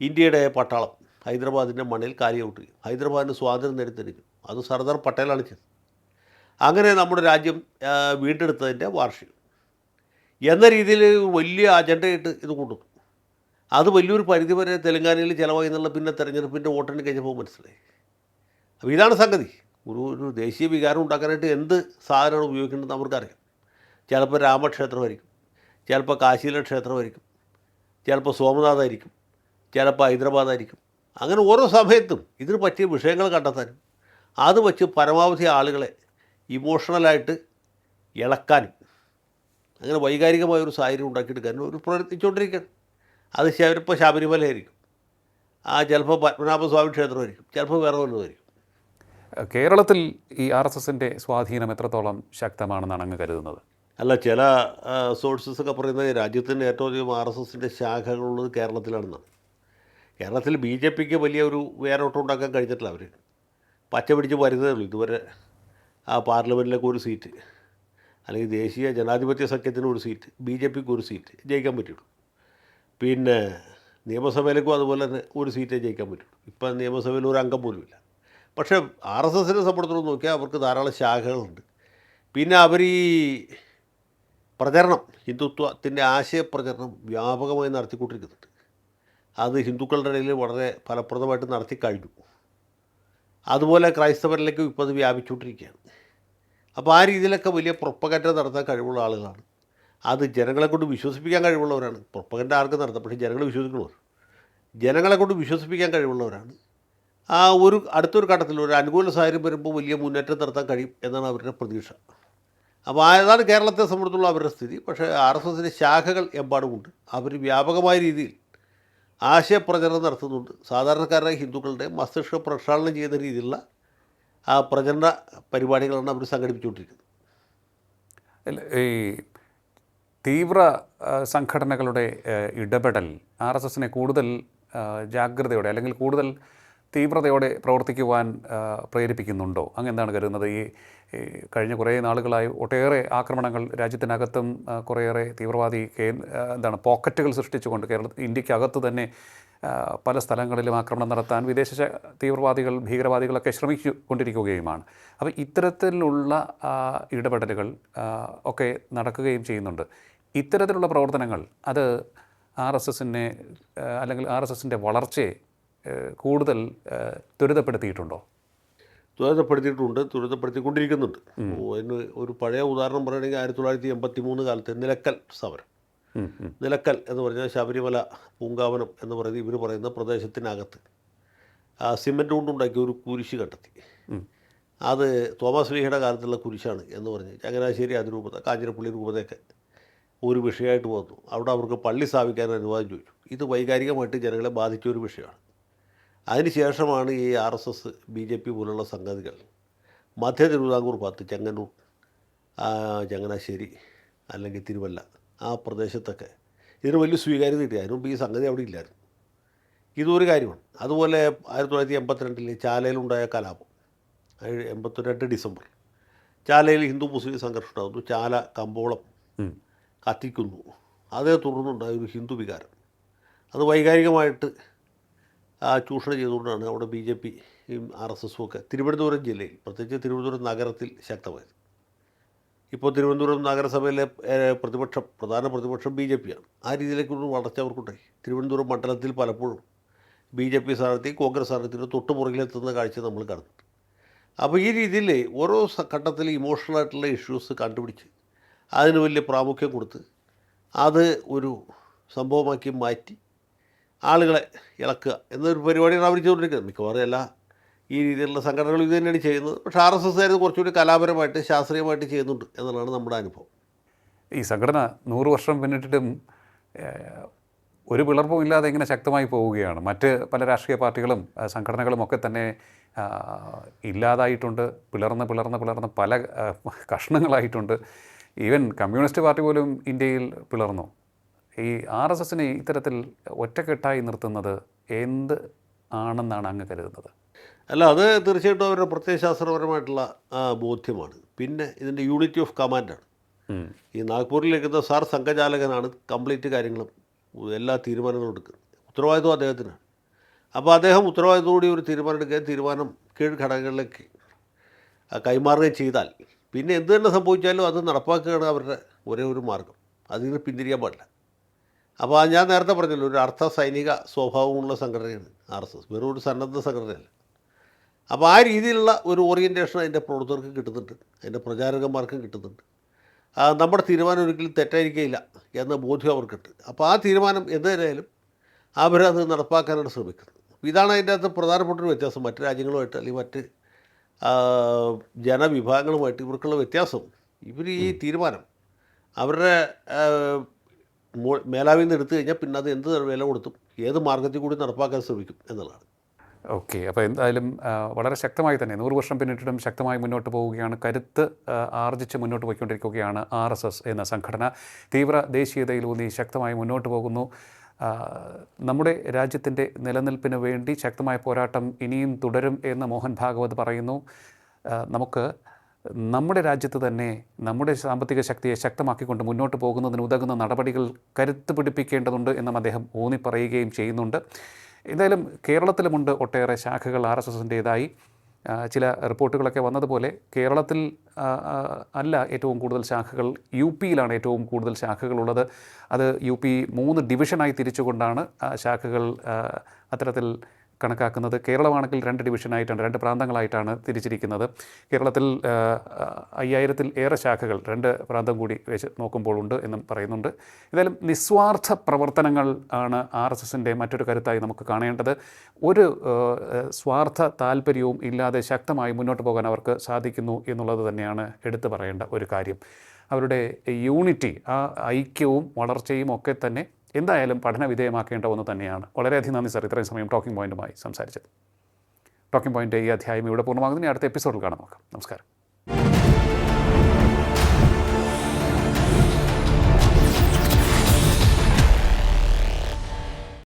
ഇന്ത്യയുടെ പട്ടാളം ഹൈദരാബാദിന്റെ മണ്ണിൽ കാലിയൗട്ട് ഹൈദരാബാദിന് സ്വാതന്ത്ര്യം നേടിത്തരിക്കും അത് സർദാർ പട്ടേലാണ് ചെയ്തത്. അങ്ങനെ നമ്മുടെ രാജ്യം വീണ്ടെടുത്തതിന്റെ വാർഷികം. എന്ന രീതിയിൽ വലിയ അജണ്ടയായിട്ട് ഇത് കൊണ്ടുവന്നു. അത് വലിയൊരു പരിധി വരെ തെലങ്കാനയിൽ ചിലവായി എന്നുള്ള പിന്നെ തെരഞ്ഞെടുപ്പിന്റെ വോട്ടെണ്ണി കഴിഞ്ഞപ്പോൾ മനസ്സിലായി. അപ്പോൾ ഇതാണ് സംഗതി. ഒരു ഒരു ദേശീയ വികാരം ഉണ്ടാക്കാനായിട്ട് എന്ത് സാധനമാണ് ഉപയോഗിക്കേണ്ടത് അവർക്കറിയാം. ചിലപ്പോൾ രാമക്ഷേത്രമായിരിക്കും ചിലപ്പോൾ കാശിയിലെ ക്ഷേത്രമായിരിക്കും ചിലപ്പോൾ സോമനാഥായിരിക്കും ചിലപ്പോൾ ഹൈദരാബാദായിരിക്കും. അങ്ങനെ ഓരോ സമയത്തും ഇതിന് പറ്റിയ വിഷയങ്ങൾ കണ്ടെത്താനും അത് വച്ച് പരമാവധി ആളുകളെ ഇമോഷണലായിട്ട് ഇളക്കാനും അങ്ങനെ വൈകാരികമായ ഒരു സാഹചര്യം ഉണ്ടാക്കിയെടുക്കാനും ഒരു പ്രവർത്തിച്ചുകൊണ്ടിരിക്കുകയാണ്. അത് ചിലപ്പോൾ ശബരിമലയായിരിക്കും. ആ ചിലപ്പോൾ പത്മനാഭസ്വാമി ക്ഷേത്രമായിരിക്കും. ചിലപ്പോൾ വേറെ വല്ലതുമായിരിക്കും കേരളത്തിൽ ഈ ആർ എസ് എസിന്റെ സ്വാധീനം എത്രത്തോളം ശക്തമാണെന്നാണ് അങ്ങ് കരുതുന്നത്? അല്ല ചില സോഴ്സസ് ഒക്കെ പറയുന്നത് രാജ്യത്തിന്റെ ഏറ്റവും അധികം ആർ എസ് എസിന്റെ ശാഖകളുള്ളത് കേരളത്തിലാണെന്നാണ്. കേരളത്തിൽ ബി ജെ പിക്ക് വലിയ ഒരു വേരോട്ടം ഉണ്ടാക്കാൻ കഴിഞ്ഞിട്ടില്ല അവർ പച്ച പിടിച്ച് വരുന്നതേ ഉള്ളൂ. ഇതുവരെ ആ പാർലമെന്റിലേക്ക് ഒരു സീറ്റ് അല്ലെങ്കിൽ ദേശീയ ജനാധിപത്യ സഖ്യത്തിന് ഒരു സീറ്റ് ബി ജെ പിക്ക് ഒരു സീറ്റ് ജയിക്കാൻ പറ്റുള്ളൂ. പിന്നെ നിയമസഭയിലേക്കും അതുപോലെ തന്നെ ഒരു സീറ്റേ ജയിക്കാൻ പറ്റുള്ളൂ. ഇപ്പം നിയമസഭയിൽ ഒരു അംഗം പോലുമില്ല. പക്ഷേ ആർ എസ് എസിനെ സംബന്ധിച്ചിടത്തോളം നോക്കിയാൽ അവർക്ക് ധാരാളം ശാഖകളുണ്ട്. പിന്നെ അവർ ഈ പ്രചരണം ഹിന്ദുത്വത്തിന്റെ ആശയപ്രചരണം വ്യാപകമായി നടത്തിക്കൊണ്ടിരിക്കുന്നുണ്ട്. അത് ഹിന്ദുക്കളുടെ ഇടയിൽ വളരെ ഫലപ്രദമായിട്ട് നടത്തി കഴിഞ്ഞു അതുപോലെ ക്രൈസ്തവരിലേക്ക് ഇപ്പോൾ അത് വ്യാപിച്ചുകൊണ്ടിരിക്കുകയാണ്. അപ്പോൾ ആ രീതിയിലൊക്കെ വലിയ പ്രൊപ്പഗൻഡ നടത്താൻ കഴിവുള്ള ആളുകളാണ്. അത് ജനങ്ങളെ കൊണ്ട് വിശ്വസിപ്പിക്കാൻ കഴിവുള്ളവരാണ്. പ്രൊപ്പഗൻഡ ആർക്കും നടത്താം? പക്ഷേ ജനങ്ങൾ വിശ്വസിക്കുന്നവർ ജനങ്ങളെ കൊണ്ട് വിശ്വസിപ്പിക്കാൻ കഴിവുള്ളവരാണ്. ആ ഒരു അടുത്തൊരു ഘട്ടത്തിൽ ഒരു അനുകൂല സാഹചര്യം വരുമ്പോൾ വലിയ മുന്നേറ്റം നടത്താൻ കഴിയും എന്നാണ് അവരുടെ പ്രതീക്ഷ. അപ്പോൾ അതാണ് കേരളത്തെ സംബന്ധിച്ചുള്ള അവരുടെ സ്ഥിതി. പക്ഷേ ആർ എസ് എസിന്റെ ശാഖകൾ എമ്പാടുമുണ്ട്. അവർ വ്യാപകമായ രീതിയിൽ ആശയപ്രചരണം നടത്തുന്നുണ്ട്. സാധാരണക്കാരായ ഹിന്ദുക്കളുടെ മസ്തിഷ്ക പ്രക്ഷാളനം ചെയ്യുന്ന രീതിയിലുള്ള ആ പ്രചരണ പരിപാടികളാണ് അവർ സംഘടിപ്പിച്ചുകൊണ്ടിരിക്കുന്നത്. ഈ തീവ്ര സംഘടനകളുടെ ഇടപെടൽ ആർ എസ് എസിനെ കൂടുതൽ ജാഗ്രതയോടെ അല്ലെങ്കിൽ കൂടുതൽ തീവ്രതയോടെ പ്രവർത്തിക്കുവാൻ പ്രേരിപ്പിക്കുന്നുണ്ടോ? അങ്ങ് എന്താണ് കരുതുന്നത്? ഈ കഴിഞ്ഞ കുറേ നാളുകളായി ഒട്ടേറെ ആക്രമണങ്ങൾ രാജ്യത്തിനകത്തും കുറേയേറെ തീവ്രവാദി എന്താണ് പോക്കറ്റുകൾ സൃഷ്ടിച്ചുകൊണ്ട് കേരള ഇന്ത്യക്കകത്ത് തന്നെ പല സ്ഥലങ്ങളിലും ആക്രമണം നടത്താൻ വിദേശ തീവ്രവാദികൾ ഭീകരവാദികളൊക്കെ ശ്രമിച്ചു കൊണ്ടിരിക്കുകയുമാണ് അപ്പോൾ ഇത്തരത്തിലുള്ള ഇടപെടലുകൾ ഒക്കെ നടക്കുകയും ചെയ്യുന്നുണ്ട്. ഇത്തരത്തിലുള്ള പ്രവർത്തനങ്ങൾ അത് ആർ എസ് എസിനെ അല്ലെങ്കിൽ ആർ എസ് എസിന്റെ വളർച്ചയെ കൂടുതൽ ത്വരിതപ്പെടുത്തിയിട്ടുണ്ടോ? ത്വരിതപ്പെടുത്തിയിട്ടുണ്ട് ത്വരിതപ്പെടുത്തിക്കൊണ്ടിരിക്കുന്നുണ്ട്. അതിന് ഒരു പഴയ ഉദാഹരണം പറയുകയാണെങ്കിൽ ആയിരത്തി തൊള്ളായിരത്തി എൺപത്തി മൂന്ന് കാലത്ത് നിലക്കൽ സമരം. നിലക്കൽ എന്ന് പറഞ്ഞാൽ ശബരിമല പൂങ്കാവനം എന്ന് പറയുന്നത് ഇവർ പറയുന്ന പ്രദേശത്തിനകത്ത് ആ സിമെന്റ് കൊണ്ടുണ്ടാക്കിയ ഒരു കുരിശ് കണ്ടെത്തി. അത് തോമസ് ലീഹയുടെ കാലത്തുള്ള കുരിശാണ് എന്ന് പറഞ്ഞ് ചങ്ങനാശ്ശേരി അതിരൂപത കാഞ്ഞിരപ്പള്ളി രൂപതയൊക്കെ ഒരു വിഷയമായിട്ട് വന്നു. അവിടെ അവർക്ക് പള്ളി സ്ഥാപിക്കാൻ അനുവാദം ചോദിച്ചു. ഇത് വൈകാരികമായിട്ട് ജനങ്ങളെ ബാധിച്ച ഒരു വിഷയമാണ്. അതിനുശേഷമാണ് ഈ R S S B J P പോലുള്ള സംഗതികൾ. മധ്യ തിരുവിതാംകൂർ ഭാഗത്ത് ചെങ്ങന്നൂർ ചങ്ങനാശ്ശേരി അല്ലെങ്കിൽ തിരുവല്ല ആ പ്രദേശത്തൊക്കെ ഇതിന് വലിയ സ്വീകാര്യത കിട്ടി അതിനു മുമ്പ് ഈ സംഗതി അവിടെ ഇല്ലായിരുന്നു. ഇതൊരു കാര്യമാണ്. അതുപോലെ ആയിരത്തി തൊള്ളായിരത്തി എൺപത്തിരണ്ടിൽ ചാലയിലുണ്ടായ കലാപം എൺപത്തിരണ്ട് ഡിസംബർ ചാലയിൽ ഹിന്ദു മുസ്ലിം സംഘർഷം ഉണ്ടാകുന്നു. ചാല കമ്പോളം. കത്തിക്കുന്നു. അതേ തുടർന്നുണ്ടായ ഒരു ഹിന്ദു വികാരം. അത് വൈകാരികമായിട്ട് ചൂഷണം ചെയ്തുകൊണ്ടാണ് അവിടെ ബി ജെ പിയും ആർ എസ് എസും ഒക്കെ തിരുവനന്തപുരം ജില്ലയിൽ പ്രത്യേകിച്ച് തിരുവനന്തപുരം നഗരത്തിൽ ശക്തമായത്. ഇപ്പോൾ തിരുവനന്തപുരം നഗരസഭയിലെ പ്രതിപക്ഷം പ്രധാന പ്രതിപക്ഷം ബി ജെ പിയാണ്. ആ രീതിയിലേക്കൊരു വളർച്ച അവർക്കുണ്ടായി തിരുവനന്തപുരം മണ്ഡലത്തിൽ പലപ്പോഴും ബി ജെ പി സ്ഥാനാർത്ഥി കോൺഗ്രസ് സ്ഥാനാർത്ഥിയുടെ തൊട്ട് പുറകിലെത്തുന്ന കാഴ്ച നമ്മൾ കാണുന്നുണ്ട് അപ്പോൾ ഈ രീതിയിൽ ഓരോ ഘട്ടത്തിൽ ഇമോഷണൽ ആയിട്ടുള്ള ഇഷ്യൂസ് കണ്ടുപിടിച്ച് അതിന് വലിയ പ്രാമുഖ്യം കൊടുത്ത് അത് ഒരു സംഭവമാക്കി മാറ്റി ആളുകളെ ഇളക്കുക എന്നൊരു പരിപാടിയാണ് അവർ ചെയ്തുകൊണ്ടിരിക്കുന്നത്. മിക്കവാറും എല്ലാ ഈ രീതിയിലുള്ള സംഘടനകൾ ഇത് തന്നെയാണ് ചെയ്യുന്നത്. പക്ഷേ ആർ എസ് എസ് ആയിരുന്നു കുറച്ചുകൂടി കലാപരമായിട്ട് ശാസ്ത്രീയമായിട്ട് ചെയ്യുന്നുണ്ട് എന്നുള്ളതാണ് നമ്മുടെ അനുഭവം. ഈ സംഘടന നൂറ് വർഷം പിന്നിട്ടിട്ടും ഒരു പിളർപ്പും ഇല്ലാതെ ഇങ്ങനെ ശക്തമായി പോവുകയാണ്. മറ്റ് പല രാഷ്ട്രീയ പാർട്ടികളും സംഘടനകളും ഒക്കെ തന്നെ ഇല്ലാതായിട്ടുണ്ട്. പിളർന്ന് പിളർന്ന് പിളർന്ന് പല കഷ്ണങ്ങളായിട്ടുണ്ട്. ഈവൻ കമ്മ്യൂണിസ്റ്റ് പാർട്ടി പോലും ഇന്ത്യയിൽ പിളർന്നു. ഈ ആർ എസ് എസിനെ ഇത്തരത്തിൽ ഒറ്റക്കെട്ടായി നിർത്തുന്നത് എന്ത് ആണെന്നാണ് അങ്ങ് കരുതുന്നത്? അല്ല അത് തീർച്ചയായിട്ടും അവരുടെ പ്രത്യയശാസ്ത്രപരമായിട്ടുള്ള ബോധ്യമാണ്. പിന്നെ ഇതിന്റെ യൂണിറ്റി ഓഫ് കമാൻഡാണ്. ഈ നാഗ്പൂരിലിരിക്കുന്ന സാർ സംഘചാലകനാണ് കംപ്ലീറ്റ് കാര്യങ്ങളും എല്ലാ തീരുമാനങ്ങളും എടുക്കുന്നത്. ഉത്തരവാദിത്വം അദ്ദേഹത്തിനാണ്. അപ്പോൾ അദ്ദേഹം ഉത്തരവാദിത്തോടുകൂടി ഒരു തീരുമാനം എടുക്കുകയും തീരുമാനം കീഴ് ഘടകങ്ങളിലേക്ക് കൈമാറുകയും ചെയ്താൽ പിന്നെ എന്ത് തന്നെ സംഭവിച്ചാലും അത് നടപ്പാക്കുകയാണ് അവരുടെ ഒരേ ഒരു മാർഗം. അതിൽ നിന്ന് പിന്തിരിയാൻ പാടില്ല. അപ്പോൾ ഞാൻ നേരത്തെ പറഞ്ഞല്ലോ ഒരു അർത്ഥ സൈനിക സ്വഭാവമുള്ള സംഘടനയാണ് ആർ എസ് എസ്. വെറും ഒരു സന്നദ്ധ സംഘടനയല്ല. അപ്പോൾ ആ രീതിയിലുള്ള ഒരു ഓറിയന്റേഷൻ അതിന്റെ പ്രവർത്തകർക്ക് കിട്ടുന്നുണ്ട്. അതിന്റെ പ്രചാരകന്മാർക്കും കിട്ടുന്നുണ്ട്. നമ്മുടെ തീരുമാനം ഒരിക്കലും തെറ്റായിരിക്കില്ല എന്ന ബോധ്യം അവർക്കുണ്ട്. അപ്പോൾ ആ തീരുമാനം എന്തായാലും അവരത് നടപ്പാക്കാനാണ് ശ്രമിക്കുന്നത്. ഇതാണ് അതിന്റെ അകത്ത് പ്രധാനപ്പെട്ടൊരു വ്യത്യാസം. മറ്റ് രാജ്യങ്ങളുമായിട്ട് അല്ലെങ്കിൽ മറ്റ് ജനവിഭാഗങ്ങളുമായിട്ട് ഇവർക്കുള്ള വ്യത്യാസം. ഇവർ ഈ തീരുമാനം അവരുടെ മേലാവിൽ നിന്ന് എടുത്തു കഴിഞ്ഞാൽ പിന്നെ അത് എന്ത് വില കൊടുത്തും ഏത് മാർഗത്തിൽ കൂടി നടപ്പാക്കാൻ ശ്രമിക്കും എന്നുള്ളതാണ്. ഓക്കെ അപ്പോൾ എന്തായാലും വളരെ ശക്തമായി തന്നെ നൂറ് വർഷം പിന്നിട്ടിട്ടും ശക്തമായി മുന്നോട്ട് പോവുകയാണ് കരുത്ത് ആർജിച്ച് മുന്നോട്ട് പോയിക്കൊണ്ടിരിക്കുകയാണ് ആർ എസ് എസ് എന്ന സംഘടന. തീവ്ര ദേശീയതയിലൂന്നി ശക്തമായി മുന്നോട്ട് പോകുന്നു. നമ്മുടെ രാജ്യത്തിന്റെ നിലനിൽപ്പിന് വേണ്ടി ശക്തമായ പോരാട്ടം ഇനിയും തുടരും എന്ന് മോഹൻ ഭാഗവത് പറയുന്നു. നമുക്ക് നമ്മുടെ രാജ്യത്ത് തന്നെ നമ്മുടെ സാമ്പത്തിക ശക്തിയെ ശക്തമാക്കിക്കൊണ്ട് മുന്നോട്ട് പോകുന്നതിന് ഉതകുന്ന നടപടികൾ കരുത്ത് പിടിപ്പിക്കേണ്ടതുണ്ട് എന്നും അദ്ദേഹം ഊന്നി പറയുകയും ചെയ്യുന്നുണ്ട്. എന്തായാലും കേരളത്തിലുമുണ്ട് ഒട്ടേറെ ശാഖകൾ ആർ എസ് എസിന്റേതായി ചില റിപ്പോർട്ടുകളൊക്കെ വന്നതുപോലെ കേരളത്തിൽ അല്ല ഏറ്റവും കൂടുതൽ ശാഖകൾ യു പിയിലാണ് ഏറ്റവും കൂടുതൽ ശാഖകളുള്ളത്. അത് യു പി മൂന്ന് ഡിവിഷനായി തിരിച്ചുകൊണ്ടാണ് ശാഖകൾ അത്തരത്തിൽ കണക്കാക്കുന്നത് കേരളമാണെങ്കിൽ രണ്ട് ഡിവിഷനായിട്ടാണ് രണ്ട് പ്രാന്തങ്ങളായിട്ടാണ് തിരിച്ചിരിക്കുന്നത്. കേരളത്തിൽ അയ്യായിരത്തിൽ ഏറെ ശാഖകൾ രണ്ട് പ്രാന്തം കൂടി വെച്ച് നോക്കുമ്പോൾ ഉണ്ട് എന്നും പറയുന്നുണ്ട്. ഏതായാലും നിസ്വാർത്ഥ പ്രവർത്തനങ്ങൾ ആണ് ആർ എസ് എസിന്റെ മറ്റൊരു കരുത്തായി നമുക്ക് കാണേണ്ടത്. ഒരു സ്വാർത്ഥ താല്പര്യവും ഇല്ലാതെ ശക്തമായി മുന്നോട്ട് പോകാൻ അവർക്ക് സാധിക്കുന്നു എന്നുള്ളത് തന്നെയാണ് എടുത്തു പറയേണ്ട ഒരു കാര്യം. അവരുടെ യൂണിറ്റി ആ ഐക്യവും വളർച്ചയും ഒക്കെ തന്നെ എന്തായാലും പഠന വിധേയമാക്കേണ്ട ഒന്ന് തന്നെയാണ്. വളരെയധികം നന്ദി സാർ. ഇത്രയും സമയം ടോക്കിംഗ് പോയിന്റുമായി സംസാരിച്ചത് ടോക്കിംഗ് പോയിന്റ് ഈ അധ്യായം ഇവിടെ പൂർണമാകുന്നതിന് അടുത്ത എപ്പിസോഡിൽ കാണാം. നമുക്ക്. നമസ്കാരം.